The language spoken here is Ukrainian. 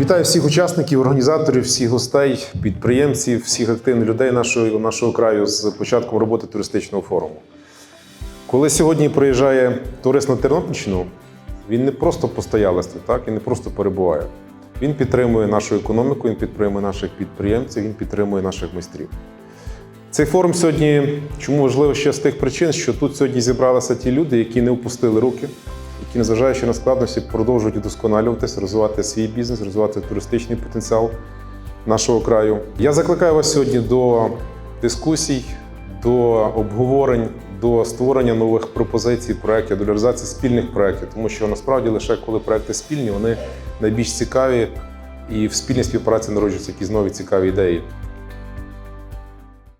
Вітаю всіх учасників, організаторів, всіх гостей, підприємців, всіх активних людей нашого, нашого краю з початком роботи туристичного форуму. Коли сьогодні приїжджає турист на Тернопільщину, він не просто постоялецтво, так, і не просто перебуває. Він підтримує нашу економіку, він підтримує наших підприємців, він підтримує наших майстрів. Цей форум сьогодні чому важливо ще з тих причин, що тут сьогодні зібралися ті люди, які не впустили руки, які, незважаючи на складності, продовжують удосконалюватися, розвивати свій бізнес, розвивати туристичний потенціал нашого краю. Я закликаю вас сьогодні до дискусій, до обговорень, до створення нових пропозицій, проєктів, до реалізації спільних проєктів, тому що насправді лише коли проекти спільні, вони найбільш цікаві і в спільній співпраці народжуються якісь нові цікаві ідеї.